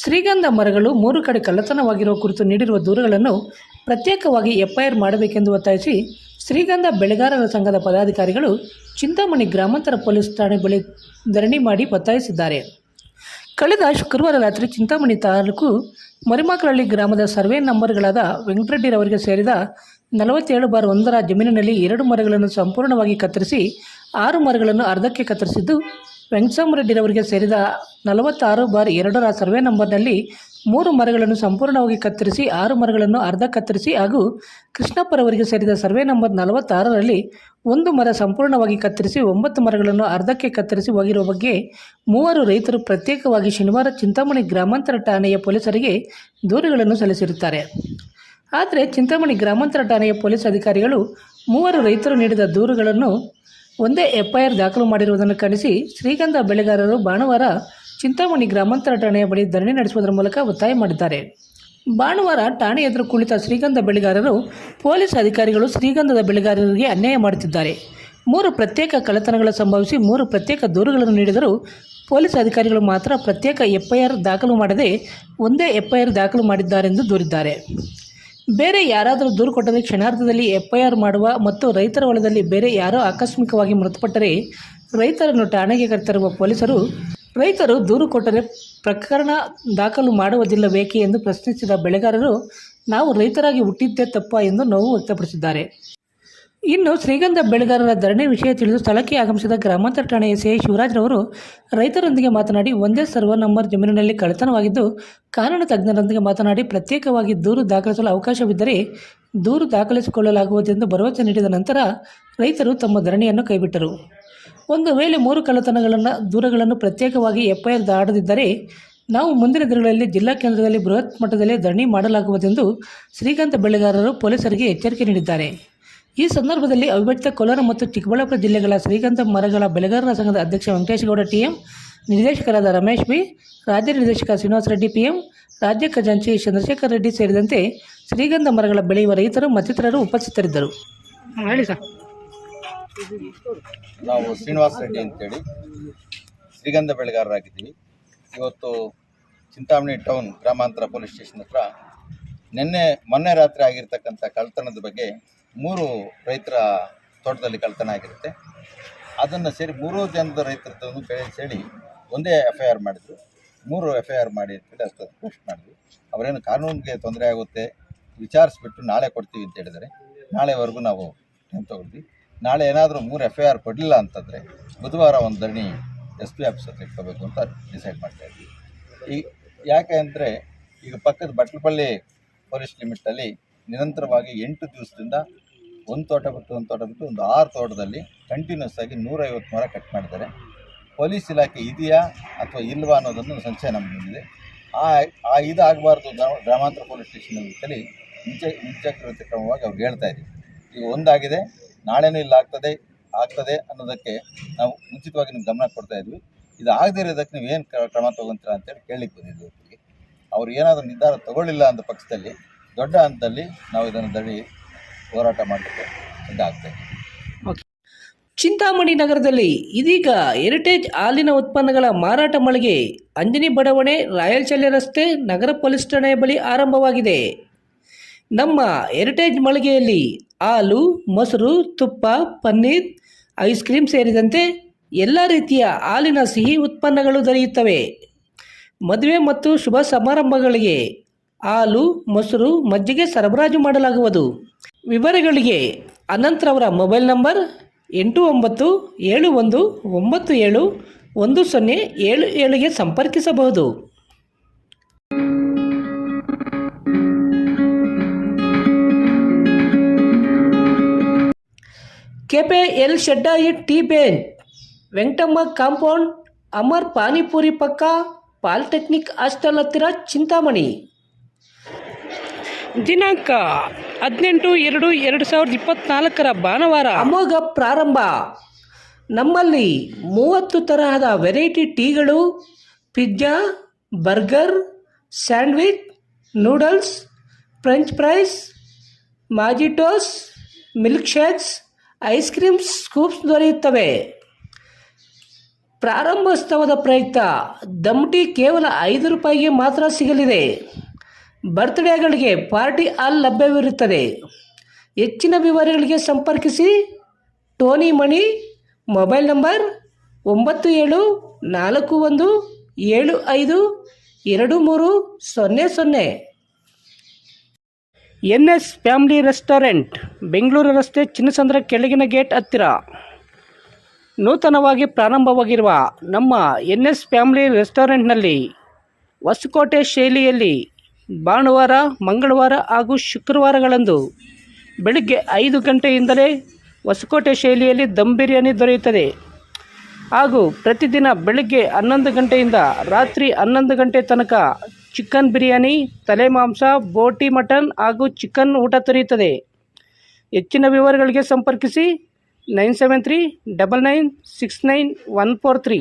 ಶ್ರೀಗಂಧ ಮರಗಳು ಮೂರು ಕಡೆ ಕಳ್ಳತನವಾಗಿರುವ ಕುರಿತು ನೀಡಿರುವ ದೂರುಗಳನ್ನು ಪ್ರತ್ಯೇಕವಾಗಿ ಎಫ್ಐಆರ್ ಮಾಡಬೇಕೆಂದು ಒತ್ತಾಯಿಸಿ ಶ್ರೀಗಂಧ ಬೆಳೆಗಾರರ ಸಂಘದ ಪದಾಧಿಕಾರಿಗಳು ಚಿಂತಾಮಣಿ ಗ್ರಾಮಾಂತರ ಪೊಲೀಸ್ ಠಾಣೆ ಬಳಿ ಧರಣಿ ಮಾಡಿ ಒತ್ತಾಯಿಸಿದ್ದಾರೆ. ಕಳೆದ ಶುಕ್ರವಾರ ರಾತ್ರಿ ಚಿಂತಾಮಣಿ ತಾಲೂಕು ಮರಿಮಾಕರಹಳ್ಳಿ ಗ್ರಾಮದ ಸರ್ವೆ ನಂಬರ್ಗಳಾದ ವೆಂಕಟರೆಡ್ಡಿರವರಿಗೆ ಸೇರಿದ ನಲವತ್ತೇಳು ಬಾರ್ ಒಂದರ ಜಮೀನಿನಲ್ಲಿ ಎರಡು ಮರಗಳನ್ನು ಸಂಪೂರ್ಣವಾಗಿ ಕತ್ತರಿಸಿ ಆರು ಮರಗಳನ್ನು ಅರ್ಧಕ್ಕೆ ಕತ್ತರಿಸಿದ್ದು ವೆಂಕಟರಾಮರೆಡ್ಡಿರವರಿಗೆ ಸೇರಿದ ನಲವತ್ತಾರು ಬಾರ್ ಎರಡರ ಸರ್ವೆ ನಂಬರ್ನಲ್ಲಿ ಮೂರು ಮರಗಳನ್ನು ಸಂಪೂರ್ಣವಾಗಿ ಕತ್ತರಿಸಿ, ಆರು ಮರಗಳನ್ನು ಅರ್ಧ ಕತ್ತರಿಸಿ ಹಾಗೂ ಕೃಷ್ಣಪ್ಪರವರಿಗೆ ಸೇರಿದ ಸರ್ವೆ ನಂಬರ್ ನಲವತ್ತಾರರಲ್ಲಿ ಒಂದು ಮರ ಸಂಪೂರ್ಣವಾಗಿ ಕತ್ತರಿಸಿ, ಒಂಬತ್ತು ಮರಗಳನ್ನು ಅರ್ಧಕ್ಕೆ ಕತ್ತರಿಸಿ ಹೋಗಿರುವ ಬಗ್ಗೆ ಮೂವರು ರೈತರು ಪ್ರತ್ಯೇಕವಾಗಿ ಶನಿವಾರ ಚಿಂತಾಮಣಿ ಗ್ರಾಮಾಂತರ ಠಾಣೆಯ ಪೊಲೀಸರಿಗೆ ದೂರುಗಳನ್ನು ಸಲ್ಲಿಸಿರುತ್ತಾರೆ. ಆದರೆ ಚಿಂತಾಮಣಿ ಗ್ರಾಮಾಂತರ ಠಾಣೆಯ ಪೊಲೀಸ್ ಅಧಿಕಾರಿಗಳು ಮೂವರು ರೈತರು ನೀಡಿದ ದೂರುಗಳನ್ನು ಒಂದೇ ಎಫ್ಐಆರ್ ದಾಖಲು ಮಾಡಿರುವುದನ್ನು ಖಂಡಿಸಿ ಶ್ರೀಗಂಧ ಬೆಳೆಗಾರರು ಭಾನುವಾರ ಚಿಂತಾಮಣಿ ಗ್ರಾಮಾಂತರ ಠಾಣೆಯ ಬಳಿ ಧರಣಿ ನಡೆಸುವುದರ ಮೂಲಕ ಒತ್ತಾಯ ಮಾಡಿದ್ದಾರೆ. ಭಾನುವಾರ ಠಾಣೆ ಎದುರು ಕುಳಿತ ಶ್ರೀಗಂಧ ಬೆಳೆಗಾರರು ಪೊಲೀಸ್ ಅಧಿಕಾರಿಗಳು ಶ್ರೀಗಂಧದ ಬೆಳೆಗಾರರಿಗೆ ಅನ್ಯಾಯ ಮಾಡುತ್ತಿದ್ದಾರೆ. ಮೂರು ಪ್ರತ್ಯೇಕ ಕಳ್ಳತನಗಳು ಸಂಭವಿಸಿ ಮೂರು ಪ್ರತ್ಯೇಕ ದೂರುಗಳನ್ನು ನೀಡಿದರೂ ಪೊಲೀಸ್ ಅಧಿಕಾರಿಗಳು ಮಾತ್ರ ಪ್ರತ್ಯೇಕ ಎಫ್ಐಆರ್ ದಾಖಲು ಮಾಡದೆ ಒಂದೇ ಎಫ್ಐಆರ್ ದಾಖಲು ಮಾಡಿದ್ದಾರೆಂದು ದೂರಿದ್ದಾರೆ. ಬೇರೆ ಯಾರಾದರೂ ದೂರು ಕೊಟ್ಟರೆ ಕ್ಷಣಾರ್ಧದಲ್ಲಿ ಎಫ್ಐಆರ್ ಮಾಡುವ ಮತ್ತು ರೈತರ ಹೊಲದಲ್ಲಿ ಬೇರೆ ಯಾರೋ ಆಕಸ್ಮಿಕವಾಗಿ ಮೃತಪಟ್ಟರೆ ರೈತರನ್ನು ಠಾಣೆಗೆ ಕರೆತರುವ ಪೊಲೀಸರು, ರೈತರು ದೂರು ಕೊಟ್ಟರೆ ಪ್ರಕರಣ ದಾಖಲು ಮಾಡುವುದಿಲ್ಲಬೇಕೆ ಎಂದು ಪ್ರಶ್ನಿಸಿದ ಬೆಳೆಗಾರರು, ನಾವು ರೈತರಾಗಿ ಹುಟ್ಟಿದ್ದೇ ತಪ್ಪ ಎಂದು ನೋವು ವ್ಯಕ್ತಪಡಿಸಿದ್ದಾರೆ. ಇನ್ನು ಶ್ರೀಗಂಧ ಬೆಳೆಗಾರರ ಧರಣಿ ವಿಷಯ ತಿಳಿದು ಸ್ಥಳಕ್ಕೆ ಆಗಮಿಸಿದ ಗ್ರಾಮಾಂತರ ಠಾಣೆಯ ಸೇ ಶಿವರಾಜ್ರವರು ರೈತರೊಂದಿಗೆ ಮಾತನಾಡಿ ಒಂದೇ ಸರ್ವರ್ ನಂಬರ್ ಜಮೀನಿನಲ್ಲಿ ಕಳ್ಳತನವಾಗಿದ್ದು, ಕಾನೂನು ತಜ್ಞರೊಂದಿಗೆ ಮಾತನಾಡಿ ಪ್ರತ್ಯೇಕವಾಗಿ ದೂರು ದಾಖಲಿಸಲು ಅವಕಾಶವಿದ್ದರೆ ದೂರು ದಾಖಲಿಸಿಕೊಳ್ಳಲಾಗುವುದೆಂದು ಭರವಸೆ ನೀಡಿದ ನಂತರ ರೈತರು ತಮ್ಮ ಧರಣಿಯನ್ನು ಕೈಬಿಟ್ಟರು. ಒಂದು ವೇಳೆ ಮೂರು ಕಳ್ಳತನಗಳನ್ನು, ದೂರಗಳನ್ನು ಪ್ರತ್ಯೇಕವಾಗಿ ಎಫ್ಐಆರ್ ದಾಡದಿದ್ದರೆ ನಾವು ಮುಂದಿನ ದಿನಗಳಲ್ಲಿ ಜಿಲ್ಲಾ ಕೇಂದ್ರದಲ್ಲಿ ಬೃಹತ್ ಮಟ್ಟದಲ್ಲಿ ಧರಣಿ ಮಾಡಲಾಗುವುದೆಂದು ಶ್ರೀಕಾಂತ ಬೆಳೆಗಾರರು ಪೊಲೀಸರಿಗೆ ಎಚ್ಚರಿಕೆ ನೀಡಿದ್ದಾರೆ. ಈ ಸಂದರ್ಭದಲ್ಲಿ ಅವಿಭಜಿತ ಕೋಲಾರ ಮತ್ತು ಚಿಕ್ಕಬಳ್ಳಾಪುರ ಜಿಲ್ಲೆಗಳ ಶ್ರೀಗಂಧ ಮರಗಳ ಬೆಳೆಗಾರರ ಸಂಘದ ಅಧ್ಯಕ್ಷ ವೆಂಕಟೇಶಗೌಡ ಟಿಎಂ ನಿರ್ದೇಶಕರಾದ ರಮೇಶ್ ಬಿ ರಾಜ್ಯ ನಿರ್ದೇಶಕ ಶ್ರೀನಿವಾಸ ರೆಡ್ಡಿ ಪಿಎಂ ರಾಜ್ಯ ಖಜಾಂಚಿ ಚಂದ್ರಶೇಖರ್ ರೆಡ್ಡಿ ಸೇರಿದಂತೆ ಶ್ರೀಗಂಧ ಮರಗಳ ಬೆಳೆಯುವ ರೈತರು ಮತ್ತಿತರರು ಉಪಸ್ಥಿತರಿದ್ದರು. ಹೇಳಿ ಸರ್. ನಾವು ಶ್ರೀನಿವಾಸ ರೆಡ್ಡಿ ಅಂತೇಳಿ ಶ್ರೀಗಂಧ ಬೆಳೆಗಾರರಾಗಿದ್ದೀವಿ. ಇವತ್ತು ಚಿಂತಾಮಣಿ ಟೌನ್ ಗ್ರಾಮಾಂತರ ಪೊಲೀಸ್ ಸ್ಟೇಷನ್ ಹತ್ರ ನಿನ್ನೆ ಮೊನ್ನೆ ರಾತ್ರಿ ಆಗಿರ್ತಕ್ಕಂಥ ಕಳ್ತನದ ಬಗ್ಗೆ ಮೂರು ರೈತರ ತೋಟದಲ್ಲಿ ಕಳ್ತನ ಆಗಿರುತ್ತೆ. ಅದನ್ನು ಸೇರಿ ಮೂರು ಜನದ ರೈತರ ಸೇರಿ ಒಂದೇ ಎಫ್ ಐ ಆರ್ ಮಾಡಿದ್ರು. ಮೂರು ಎಫ್ ಐ ಆರ್ ಮಾಡಿ ಅಂತೇಳಿ ಅಷ್ಟು ಪೋಸ್ಟ್ ಮಾಡಿದ್ವಿ ಅವರೇನು ಕಾನೂನಿಗೆ ತೊಂದರೆ ಆಗುತ್ತೆ ವಿಚಾರಿಸ್ಬಿಟ್ಟು ನಾಳೆ ಕೊಡ್ತೀವಿ ಅಂತ ಹೇಳಿದರೆ ನಾಳೆವರೆಗೂ ನಾವು ಟೈಮ್ ತೊಗೊಳ್ತೀವಿ. ನಾಳೆ ಏನಾದರೂ ಮೂರು ಎಫ್ ಐ ಆರ್ ಕೊಡಲಿಲ್ಲ ಅಂತಂದರೆ ಬುಧವಾರ ಒಂದು ಧರಣಿ ಎಸ್ ಪಿ ಆಫೀಸ್ ಹತ್ರ ಇಟ್ಕೋಬೇಕು ಅಂತ ಡಿಸೈಡ್ ಮಾಡ್ತಾ ಇದ್ವಿ. ಈ, ಯಾಕೆ ಅಂದರೆ ಈಗ ಪಕ್ಕದ ಬಟ್ಲಪಳ್ಳಿ ಪೊಲೀಸ್ ಲಿಮಿಟಲ್ಲಿ ನಿರಂತರವಾಗಿ ಎಂಟು ದಿವಸದಿಂದ ಒಂದು ತೋಟ ಬಿಟ್ಟು ಒಂದು ತೋಟ ಬಿಟ್ಟು ಒಂದು ಆರು ತೋಟದಲ್ಲಿ ಕಂಟಿನ್ಯೂಸ್ ಆಗಿ ನೂರೈವತ್ತು ಮರ ಕಟ್ ಮಾಡಿದ್ದಾರೆ. ಪೊಲೀಸ್ ಇಲಾಖೆ ಇದೆಯಾ ಅಥವಾ ಇಲ್ವಾ ಅನ್ನೋದನ್ನು ಸಂಶಯ ನಮ್ಮ ಬಂದಿದೆ. ಆ ಆ ಇದಾಗಬಾರ್ದು ಗ್ರಾಮಾಂತರ ಪೊಲೀಸ್ ಸ್ಟೇಷನ್ ಅಂತೇಳಿ ಮುಂಚೆ ಮುಂಜಾಗ್ರತೆ ಕ್ರಮವಾಗಿ ಅವ್ರು ಹೇಳ್ತಾ ಇದ್ದೀವಿ ಈಗ ಒಂದಾಗಿದೆ, ನಾಳೆನೂ ಇಲ್ಲ ಆಗ್ತದೆ ಆಗ್ತದೆ ಅನ್ನೋದಕ್ಕೆ ನಾವು ಮುಂಚಿತವಾಗಿ ನಿಮ್ಗೆ ಗಮನ ಕೊಡ್ತಾ ಇದ್ವಿ. ಇದು ಆಗದೇ ಇರೋದಕ್ಕೆ ನೀವು ಏನು ಕ್ರಮ ತೊಗೊಂತೀರ ಅಂತೇಳಿ ಕೇಳಲಿಕ್ಕೆ ಬಂದಿದ್ವಿ ಅವ್ರಿಗೆ ಅವ್ರು ಏನಾದರೂ ನಿರ್ಧಾರ ತಗೊಳ್ಳಿಲ್ಲ ಅಂದ ಪಕ್ಷದಲ್ಲಿ ದೊಡ್ಡ ಹಂತದಲ್ಲಿ ನಾವು ಇದನ್ನು ದಡಿ ಹೋರಾಟ ಮಾಡಲಿಕ್ಕೆ ಇದಾಗ್ತೇವೆ ಚಿಂತಾಮಣಿ ನಗರದಲ್ಲಿ ಇದೀಗ ಹೆರಿಟೇಜ್ ಹಾಲಿನ ಉತ್ಪನ್ನಗಳ ಮಾರಾಟ ಮಳಿಗೆ ಅಂಜನಿ ಬಡಾವಣೆ ರಾಯಲ್ಚಲ್ಯ ರಸ್ತೆ, ನಗರ ಪೊಲೀಸ್ ಠಾಣೆಯ ಬಳಿ ಆರಂಭವಾಗಿದೆ. ನಮ್ಮ ಹೆರಿಟೇಜ್ ಮಳಿಗೆಯಲ್ಲಿ ಹಾಲು, ಮೊಸರು, ತುಪ್ಪ, ಪನ್ನೀರ್ ಐಸ್ ಕ್ರೀಮ್ ಸೇರಿದಂತೆ ಎಲ್ಲ ರೀತಿಯ ಹಾಲಿನ ಸಿಹಿ ಉತ್ಪನ್ನಗಳು ದೊರೆಯುತ್ತವೆ. ಮದುವೆ ಮತ್ತು ಶುಭ ಸಮಾರಂಭಗಳಿಗೆ ಹಾಲು, ಮೊಸರು, ಮಜ್ಜಿಗೆ ಸರಬರಾಜು ಮಾಡಲಾಗುವುದು. ವಿವರಗಳಿಗೆ ಅನಂತ್ರವರ ಮೊಬೈಲ್ ನಂಬರ್ ಎಂಟು ಒಂಬತ್ತು, ಏಳು ಒಂದು, ಒಂಬತ್ತು ಏಳು, ಒಂದು ಸೊನ್ನೆ, ಏಳು ಏಳಿಗೆ ಸಂಪರ್ಕಿಸಬಹುದು. ಕೆಪೆ ಎಲ್ ಶೆಡ್ಡಾಯಿ ಟೀ ಬೇನ್, ವೆಂಕಟಮ್ಮ ಕಾಂಪೌಂಡ್, ಅಮರ್ ಪಾನಿಪುರಿ ಪಕ್ಕ, ಪಾಲಿಟೆಕ್ನಿಕ್ ಹಾಸ್ಟೆಲ್ ಹತ್ತಿರ ಚಿಂತಾಮಣಿ. ದಿನಾಂಕ ಹದಿನೆಂಟು ಎರಡು ಎರಡು ಸಾವಿರದ ಇಪ್ಪತ್ತ್ನಾಲ್ಕರ ಭಾನುವಾರ. ಅಮೋಘ ಪ್ರಾರಂಭ. ನಮ್ಮಲ್ಲಿ ಮೂವತ್ತು ತರಹದ variety ಟೀಗಳು, pizza, burger, sandwich, noodles, French fries mojitos milk shakes, ice creams, scoops ದೊರೆಯುತ್ತವೆ. ಪ್ರಾರಂಭೋತ್ಸವದ ಪ್ರಯುಕ್ತ ದಮ್ ಟೀ ಕೇವಲ ಐದು ರೂಪಾಯಿಗೆ ಮಾತ್ರ ಸಿಗಲಿದೆ. ಬರ್ತ್ಡೇಗಳಿಗೆ ಪಾರ್ಟಿ ಹಾಲ್ ಲಭ್ಯವಿರುತ್ತದೆ. ಹೆಚ್ಚಿನ ವಿವರಗಳಿಗೆ ಸಂಪರ್ಕಿಸಿ. ಟೋನಿ ಮಣಿ, ಮೊಬೈಲ್ ನಂಬರ್ ಒಂಬತ್ತು ಏಳು ನಾಲ್ಕು ಒಂದು ಏಳು ಐದು ಎರಡು ಮೂರು ಸೊನ್ನೆ ಸೊನ್ನೆ. N S family restaurant, Bengaluru ರಸ್ತೆ ಚಿನ್ನಸಂದ್ರ ಕೆಳಗಿನ ಗೇಟ್ ಹತ್ತಿರ. ನೂತನವಾಗಿ ಪ್ರಾರಂಭವಾಗಿರುವ ನಮ್ಮ ಎನ್ ಎಸ್ ಫ್ಯಾಮಿಲಿ ರೆಸ್ಟೋರೆಂಟ್ನಲ್ಲಿ ಹೊಸಕೋಟೆ ಶೈಲಿಯಲ್ಲಿ ಭಾನುವಾರ, ಮಂಗಳವಾರ ಹಾಗೂ ಶುಕ್ರವಾರಗಳಂದು ಬೆಳಗ್ಗೆ ಐದು ಗಂಟೆಯಿಂದಲೇ ಹೊಸಕೋಟೆ ಶೈಲಿಯಲ್ಲಿ ದಮ್ ಬಿರಿಯಾನಿ ದೊರೆಯುತ್ತದೆ. ಹಾಗೂ ಪ್ರತಿದಿನ ಬೆಳಗ್ಗೆ ಹನ್ನೊಂದು ಗಂಟೆಯಿಂದ ರಾತ್ರಿ ಹನ್ನೊಂದು ಗಂಟೆ ತನಕ ಚಿಕನ್ ಬಿರಿಯಾನಿ, ತಲೆ ಮಾಂಸ, ಬೋಟಿ ಮಟನ್ ಹಾಗೂ ಚಿಕನ್ ಊಟ ದೊರೆಯುತ್ತದೆ. ಹೆಚ್ಚಿನ ವಿವರಗಳಿಗೆ ಸಂಪರ್ಕಿಸಿ nine seven three double nine six nine one four three.